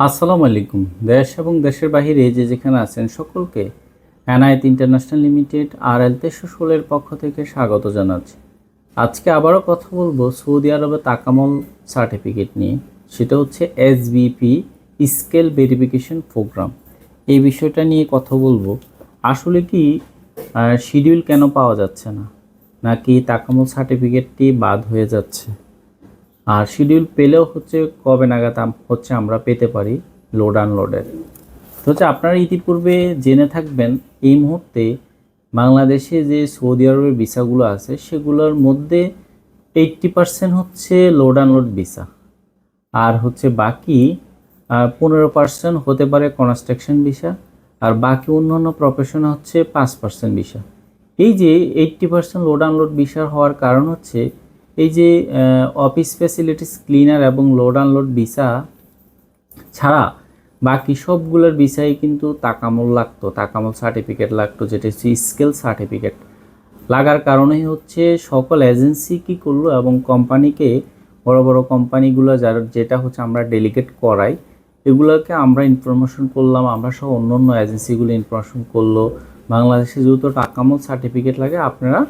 আসসালামু আলাইকুম। দেশ এবং দেশের বাহিরে যে যেখানে আছেন সকলকে এনআইট ইন্টারন্যাশনাল লিমিটেড আর এল তেইশশো ষোলের পক্ষ থেকে স্বাগত জানাচ্ছি। আজকে আবারও কথা বলব সৌদি আরবে তাকামল সার্টিফিকেট নিয়ে। সেটা হচ্ছে এসবিপি স্কেল ভেরিফিকেশন প্রোগ্রাম। এই বিষয়টা নিয়ে কথা বলব। আসলে কি শিডিউল কেন পাওয়া যাচ্ছে না? নাকি তাকামল সার্টিফিকেটটি বাদ হয়ে যাচ্ছে? আর শিডিউল পেলেও হচ্ছে কবে নাগাদ হচ্ছে আমরা পেতে পারি লোড আনলোডের তো হচ্ছে আপনারা ইতিপূর্বে জেনে থাকবেন, এই মুহূর্তে বাংলাদেশে যে সৌদি আরবের ভিসাগুলো আছে, সেগুলোর মধ্যে এইট্টি পার্সেন্ট হচ্ছে লোড আনলোড ভিসা আর হচ্ছে বাকি পনেরো পার্সেন্ট হতে পারে কনস্ট্রাকশন ভিসা আর বাকি অন্যান্য প্রফেশনে হচ্ছে পাঁচ পার্সেন্ট ভিসা এই যে eighty percent load unload visa হওয়ার কারণ হচ্ছে এই যে অফিস ফ্যাসিলিটিস ক্লিনার এবং লোড আনলোড ভিসা ছাড়া বাকি সবগুলোর বিষয়ে কিন্তু তাকামল লাগতো, তাকামল সার্টিফিকেট লাগতো, যেটা হচ্ছে স্কেল সার্টিফিকেট লাগার কারণেই হচ্ছে সকল এজেন্সি কি করল এবং কোম্পানিকে বড় বড় কোম্পানিগুলো যার, যেটা হচ্ছে আমরা ডেলিগেট করাই, এগুলোকে আমরা ইনফরমেশন করলাম, আমরা সহ অন্য অন্য এজেন্সিগুলো ইনফরমেশন করল। বাংলাদেশে যেহেতু টাকামল সার্টিফিকেট লাগে, আপনারা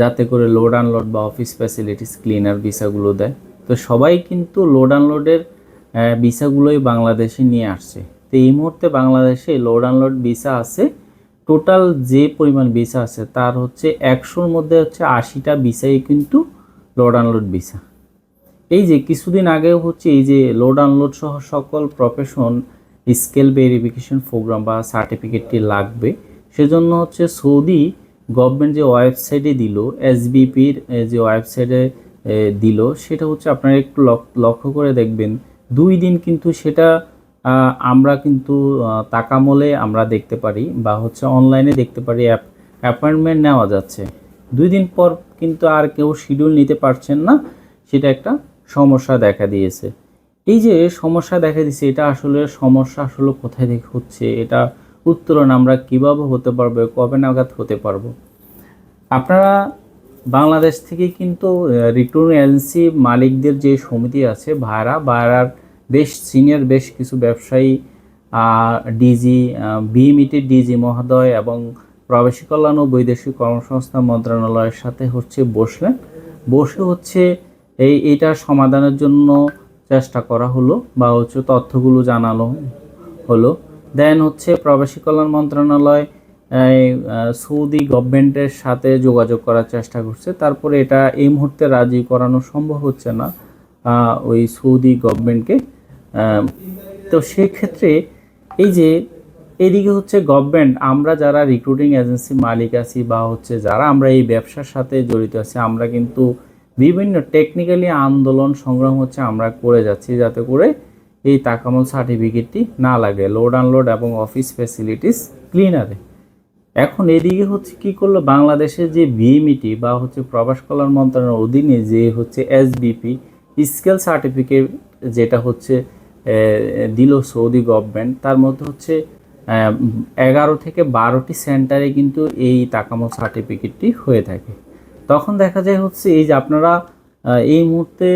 যাতে করে লোড আনলোড বা অফিস ফ্যাসিলিটিস ক্লিনার ভিসাগুলো দেয়। তো সবাই কিন্তু লোড আনলোডের ভিসাগুলোই বাংলাদেশে নিয়ে আসছে। তো এই মুহূর্তে বাংলাদেশে লোড আনলোড ভিসা আছে। টোটাল যে পরিমাণ ভিসা আছে, তার হচ্ছে একশোর মধ্যে হচ্ছে আশিটা ভিসাই কিন্তু লোড আনলোড ভিসা। এই যে কিছুদিন আগেও হচ্ছে এই যে লোড আনলোড সহ সকল প্রফেশন স্কেল ভেরিফিকেশন প্রোগ্রাম বা সার্টিফিকেটটি লাগবে, সেজন্য হচ্ছে সৌদি গভর্নমেন্ট যে ওয়েবসাইটে দিল, এসবিপির যে ওয়েবসাইটে দিল, সেটা হচ্ছে আপনারা একটু লক- লক্ষ্য করে দেখবেন। দুই দিন কিন্তু সেটা আমরা কিন্তু তাকামলে আমরা দেখতে পারি বা হচ্ছে অনলাইনে দেখতে পারি, অ্যাপ, অ্যাপয়েন্টমেন্ট নেওয়া যাচ্ছে। দুই দিন পর কিন্তু আর কেউ শিডিউল নিতে পারছেন না, সেটা একটা সমস্যা দেখা দিয়েছে। এই যে সমস্যা দেখা দিয়েছে, এটা আসলে সমস্যা আসলে কোথায় থেকে হচ্ছে, এটা উত্তরণ আমরা কীভাবে হতে পারব কবে নাগাদ হতে পারব? আপনারা বাংলাদেশ থেকে কিন্তু রিক্রুটিং এজেন্সি মালিকদের যে সমিতি আছে, ভাড়া, ভাড়ার বেশ সিনিয়র বেশ কিছু ব্যবসায়ী ডিজি বিএমইটির ডিজি মহোদয় এবং প্রবাসী কল্যাণ ও বৈদেশিক কর্মসংস্থান মন্ত্রণালয়ের সাথে হচ্ছে বসলেন। বসে হচ্ছে এই এটা সমাধানের জন্য চেষ্টা করা হলো বা হচ্ছে তথ্যগুলো জানানো হলো। দেন হচ্ছে প্রবাসী কল্যাণ মন্ত্রণালয় সৌদি গভর্নমেন্টের সাথে যোগাযোগ করার চেষ্টা করছে। তারপরে এটা এই মুহূর্তে রাজি করানো সম্ভব হচ্ছে না ওই সৌদি গভর্নমেন্টকে। তো সেক্ষেত্রে এই যে এদিকে হচ্ছে গভর্নমেন্ট, আমরা যারা রিক্রুটিং এজেন্সি মালিক আছি বা হচ্ছে যারা আমরা এই ব্যবসার সাথে জড়িত আছি, আমরা কিন্তু বিভিন্ন টেকনিক্যালি আন্দোলন সংগ্রাম হচ্ছে আমরা করে যাচ্ছি যাতে করে এই তাকামল সার্টিফিকেটটি না লাগে লোড আনলোড এবং অফিস ফ্যাসিলিটিস ক্লিনারে এখন এদিকে হচ্ছে কি করল, বাংলাদেশের যে বিএমইটি বা হচ্ছে প্রবাস কল্যাণ মন্ত্রণালয়ের অধীনে যে হচ্ছে এসবিপি স্কেল সার্টিফিকেট যেটা হচ্ছে দিল সৌদি গভর্নমেন্ট তার মধ্যে হচ্ছে এগারো থেকে বারোটি সেন্টারে কিন্তু এই তাকামো সার্টিফিকেটটি হয়ে থাকে। তখন দেখা যায় হচ্ছে এই যে আপনারা এই মুহূর্তে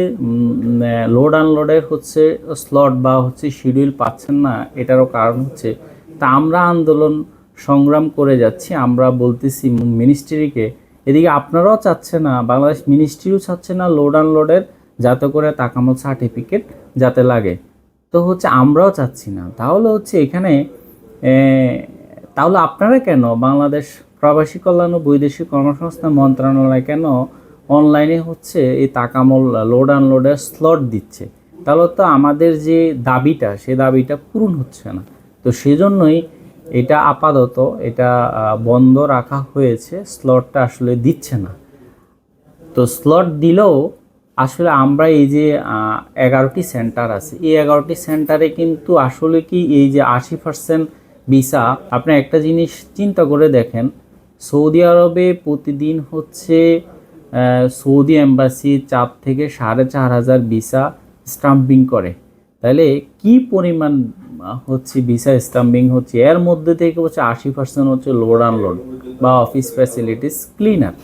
লোড আনলোডের হচ্ছে স্লট বা হচ্ছে শিডিউল পাচ্ছেন না, এটারও কারণ হচ্ছে, তা আমরা আন্দোলন সংগ্রাম করে যাচ্ছি, আমরা বলতেছি মিনিস্ট্রিকে এদিকে আপনারাও চাচ্ছে না, বাংলাদেশ মিনিস্ট্রিও চাচ্ছে না লোড আনলোডের যাতে করে তাকামত সার্টিফিকেট যাতে লাগে। তো হচ্ছে আমরাও চাচ্ছি না। তাহলে হচ্ছে এখানে তাহলে আপনারা কেন বাংলাদেশ প্রবাসী কল্যাণ ও বৈদেশিক কর্মসংস্থান মন্ত্রণালয় কেন অনলাইনে হচ্ছে এই তাকামল লোড আনলোডের স্লট দিচ্ছে। তাহলে তো আমাদের যে দাবিটা, সে দাবিটা পূরণ হচ্ছে না। তো সেজন্যই এটা আপাতত এটা বন্ধ রাখা হয়েছে স্লটটা আসলে দিচ্ছে না। তো স্লট দিলেও আসলে আমরা এই যে এগারোটি সেন্টার আছে, এই এগারোটি সেন্টারে কিন্তু আসলে কি এই যে আশি পার্সেন্ট ভিসা, আপনি একটা জিনিস চিন্তা করে দেখেন, সৌদি আরবে প্রতিদিন হচ্ছে সৌদি এম্বাসি চার থেকে সাড়ে চার হাজার ভিসা স্টাম্পিং করে। তাহলে কি পরিমাণ হচ্ছে ভিসা স্টাম্পিং হচ্ছে? এর মধ্যে থেকে হচ্ছে আশি পার্সেন্ট হচ্ছে লোড আনলোড বা অফিস ফ্যাসিলিটিস ক্লিনার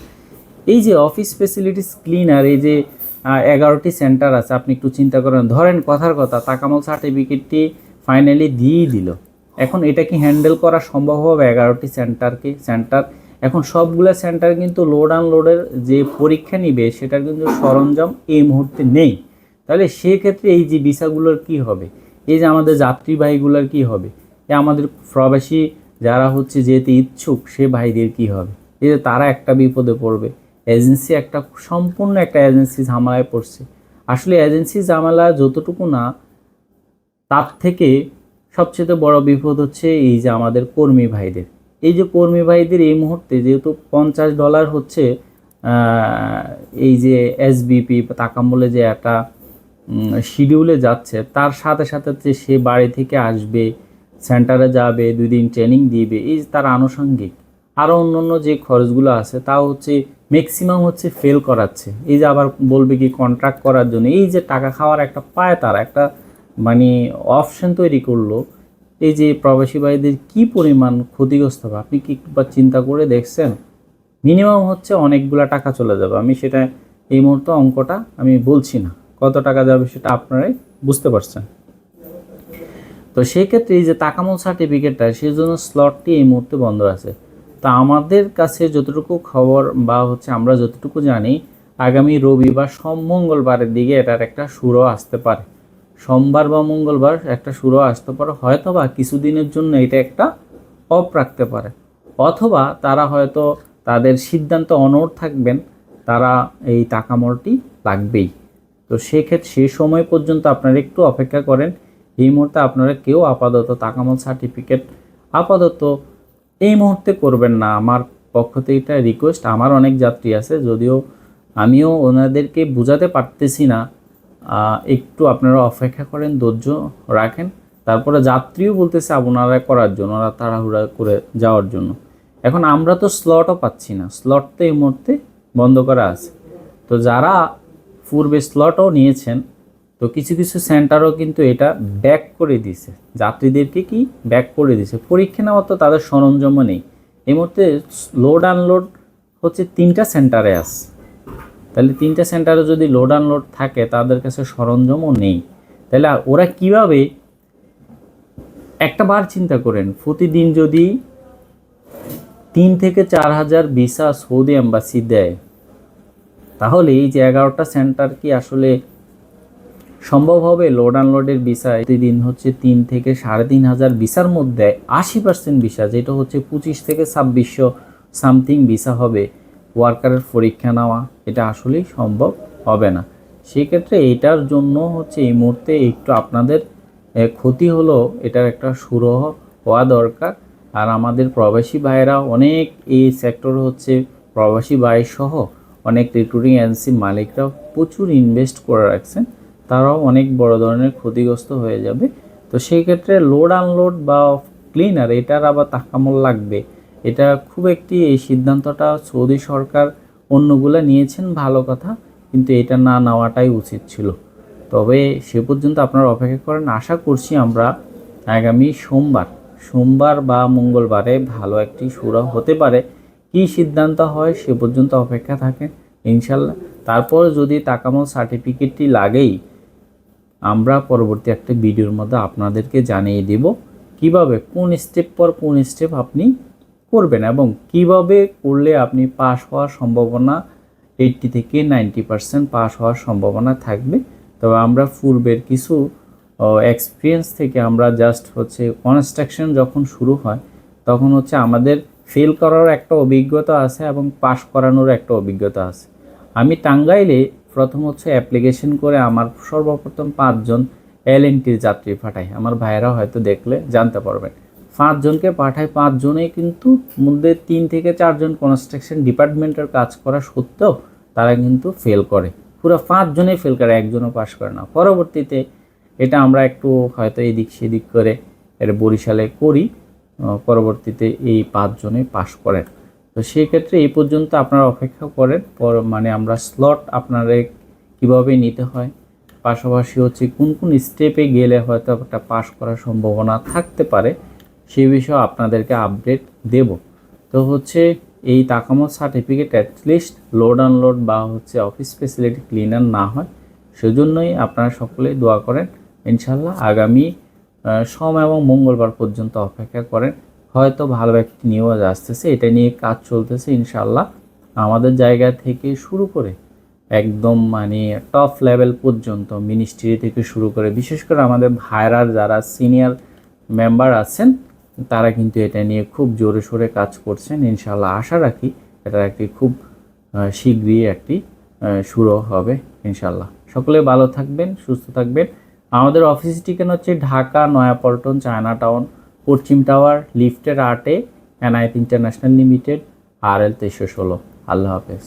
এই যে অফিস ফ্যাসিলিটিস ক্লিনার এই যে এগারোটি সেন্টার আছে, আপনি একটু চিন্তা করেন। ধরেন কথার কথা, তাকামল সার্টিফিকেটটি ফাইনালি দিয়েই দিল। এখন এটা কি হ্যান্ডেল করা সম্ভব হবে এগারোটি সেন্টারকে সেন্টার এখন সবগুলো সেন্টার কিন্তু লোড আনলোডের যে পরীক্ষা নিবে, সেটার কিন্তু সরঞ্জাম এই মুহূর্তে নেই। তাহলে সেক্ষেত্রে এই যে ভিসাগুলোর কি হবে? এই যে আমাদের যাত্রীবাহীগুলোর কি হবে? এ আমাদের প্রবাসী যারা হচ্ছে যেতে ইচ্ছুক, সে ভাইদের কি হবে? এই যে তারা একটা বিপদে পড়বে। এজেন্সি একটা সম্পূর্ণ একটা এজেন্সি ঝামেলায় পড়ছে। আসলে এজেন্সি ঝামেলা যতটুকু না, তার থেকে সবচেয়ে বড় বিপদ হচ্ছে এই যে আমাদের কর্মী ভাইদের। এই যে কর্মী ভাইদের এই মুহূর্তে যেহেতু পঞ্চাশ ডলার হচ্ছে এই যে এসবিপি তাকামলে যে একটা শিডিউলে যাচ্ছে, তার সাথে সাথে হচ্ছে সে বাড়ি থেকে আসবে সেন্টারে যাবে দুই দিন ট্রেনিং দিবে, এই যে তার আনুষঙ্গিক। আরও অন্যান্য যে খরচগুলো আছে, তাও হচ্ছে ম্যাক্সিমাম হচ্ছে ফেল করাচ্ছে। এই যে আবার বলবে কি কন্ট্রাক্ট করার জন্য, এই যে টাকা খাওয়ার একটা পায় তারা, একটা মানে অপশন তৈরি করল এই যে প্রবাসী ভাইদের কি পরিমাণ ক্ষতিগ্রস্ত হবে? আপনি কি একবার চিন্তা করে দেখছেন? মিনিমাম হচ্ছে অনেকগুলা টাকা চলে যাবে। আমি সেটা এই মুহূর্তে অঙ্কটা আমি বলছি না। কত টাকা যাবে সেটা আপনারাই বুঝতে পারছেন। তো সেই ক্ষেত্রে এই যে তাকামল সার্টিফিকেটটা সেই জন্য স্লটটি এই মুহূর্তে বন্ধ আছে। তো আমাদের কাছে যতটুকু খবর বা হচ্ছে আমরা যতটুকু জানি, আগামী রবিবার সোম মঙ্গলবারের দিকে এটার একটা সুরও আসতে পারে। সোমবার বা মঙ্গলবার একটা সুরও আসতে পারে হয়তো বা কিছুদিনের জন্য এটা একটা অফ রাখতে পারে। অথবা তারা হয়তো তাদের সিদ্ধান্ত অনড় থাকবেন, তারা এই টাকামলটি লাগবেই। তো সেক্ষেত্রে সেই সময় পর্যন্ত আপনারা একটু অপেক্ষা করেন, এই মুহূর্তে আপনারা কেউ আপাতত তাকামল সার্টিফিকেট আপাতত এই মুহূর্তে করবেন না। আমার পক্ষ থেকে এটা রিকোয়েস্ট আমার অনেক যাত্রী আছে, যদিও আমিও ওনাদেরকে বোঝাতে পারতেছি না একটু আপনারা অপেক্ষা করেন, ধৈর্য রাখেন। তারপরে যাত্রীও বলতেছে আপনারা করার জন্য, ওরা তাড়াহুড়া করে যাওয়ার জন্য। এখন আমরা তো স্লটও পাচ্ছি না। স্লট তো এই মুহূর্তে বন্ধ করা আছে। তো যারা পূর্বে স্লটও নিয়েছেন, তো কিছু কিছু সেন্টারও কিন্তু এটা ব্যাক করে দিছে যাত্রীদেরকে কি ব্যাক করে দিছে পরীক্ষা নেওয়ার তো তাদের সরঞ্জামও নেই। এই মুহূর্তে লোড আনলোড হচ্ছে তিনটা সেন্টারে আছে। তাহলে তিনটা সেন্টারে যদি লোড আনলোড থাকে, তাদের কাছে সরঞ্জামও নেই। তাহলে ওরা কীভাবে একটা বার চিন্তা করেন, প্রতিদিন যদি তিন থেকে চার হাজার ভিসা সৌদি এম্বাসি দেয়, তাহলে এই যে এগারোটা সেন্টার কি আসলে সম্ভব হবে লোড আনলোডের ভিসা? প্রতিদিন হচ্ছে তিন থেকে সাড়ে তিন হাজার ভিসার মধ্যে আশি পার্সেন্ট ভিসা, যেটা হচ্ছে পঁচিশ থেকে ছাব্বিশশো সামথিং ভিসা হবে। ওয়ার্কারের পরীক্ষা নেওয়া, এটা আসলেই সম্ভব হবে না। সেক্ষেত্রে এটার জন্য হচ্ছে এই মুহূর্তে একটু আপনাদের ক্ষতি হলো, এটার একটা সুরহ হওয়া দরকার। আর আমাদের প্রবাসী ভাইয়েরা অনেক এই সেক্টর হচ্ছে প্রবাসী সহ অনেক রিক্রুটিং এজেন্সির মালিকরাও প্রচুর ইনভেস্ট করে রাখছেন। তারাও অনেক বড় ধরনের ক্ষতিগ্রস্ত হয়ে যাবে। তো সেই ক্ষেত্রে লোড আনলোড বা ক্লিনার এটার আবার তাকামল লাগবে। এটা খুব একটি, এই সিদ্ধান্তটা সৌদি সরকার অন্যগুলো নিয়েছেন, ভালো কথা, কিন্তু এটা না নেওয়াটাই উচিত ছিল। তবে সে পর্যন্ত আপনারা অপেক্ষা করেন, আশা করছি আমরা আগামী সোমবার সোমবার বা মঙ্গলবারে ভালো একটি সুরা হতে পারে। কী সিদ্ধান্ত হয় সে পর্যন্ত অপেক্ষা থাকে ইনশাল্লাহ তারপর যদি তাকামল সার্টিফিকেটটি লাগেই, আমরা পরবর্তী একটা ভিডিওর মধ্যে আপনাদেরকে জানিয়ে দেব, কীভাবে, কোন স্টেপ পর কোন স্টেপ আপনি করবেন এবং কীভাবে করলে আপনি পাস হওয়ার সম্ভাবনা এইটটি থেকে নাইনটি পার্সেন্ট পাস হওয়ার সম্ভাবনা থাকবে। তবে আমরা পূর্বের কিছু এক্সপিরিয়েন্স থেকে আমরা জাস্ট হচ্ছে কনস্ট্রাকশন যখন শুরু হয়, তখন হচ্ছে আমাদের ফেল করার একটা অভিজ্ঞতা আছে এবং পাস করানোর একটা অভিজ্ঞতা আছে। আমি টাঙ্গাইলে প্রথম হচ্ছে অ্যাপ্লিকেশন করে আমার সর্বপ্রথম পাঁচজন এল যাত্রী পাঠাই। আমার ভাইয়েরা হয়তো দেখলে, জানতে পারবেন। পাঁচজনকে পাঠাই পাঁচজনেই কিন্তু মধ্যে তিন থেকে চারজন কনস্ট্রাকশন ডিপার্টমেন্টের কাজ করা সত্ত্বেও তারা কিন্তু ফেল করে। পুরো পাঁচজনেই ফেল করে, একজনও পাস করে না। পরবর্তীতে এটা আমরা একটু হয়তো এদিক সেদিক করে এটা বরিশালে করি পরবর্তীতে এই পাঁচজনে পাস করেন। তো সেই ক্ষেত্রে এই পর্যন্ত আপনারা অপেক্ষা করেন, পর মানে আমরা স্লট আপনারা কীভাবে নিতে হয়, পাশাপাশি হচ্ছে কোন কোন স্টেপে গেলে হয়তো একটা পাস করার সম্ভাবনা থাকতে পারে। সেই বিষয়ে আপনাদেরকে আপডেট দেব। তো হচ্ছে এই তাকামত certificate at least load unload বা হচ্ছে অফিস ফেসিলিটি ক্লিনার না হয়, সেজন্যই আপনারা সকলেই দোয়া করেন। ইনশাল্লাহ আগামী সোম এবং মঙ্গলবার পর্যন্ত অপেক্ষা করেন। হয়তো ভালো একটি নিউজ আসতেছে, এটা নিয়ে কাজ চলতেছে ইনশাল্লাহ আমাদের জায়গা থেকে শুরু করে একদম মানে টপ লেভেল পর্যন্ত মিনিস্ট্রি থেকে শুরু করে, বিশেষ করে আমাদের ভাইরার যারা সিনিয়র মেম্বার আছেন তারা কিন্তু এটা নিয়ে খুব জোরে সোরে কাজ করছেন। ইনশাল্লাহ আশা রাখি এটা একটি খুব শীঘ্রই একটি শুরু হবে ইনশাল্লাহ সকলে ভালো থাকবেন, সুস্থ থাকবেন। আমাদের অফিস ঠিকানা হচ্ছে ঢাকা, নয়াপল্টন চায়না টাউন পশ্চিম টাওয়ার, লিফটের আটে এনআইট ইন্টারন্যাশনাল লিমিটেড আর এল তেইশশো ষোলো। আল্লাহ হাফেজ।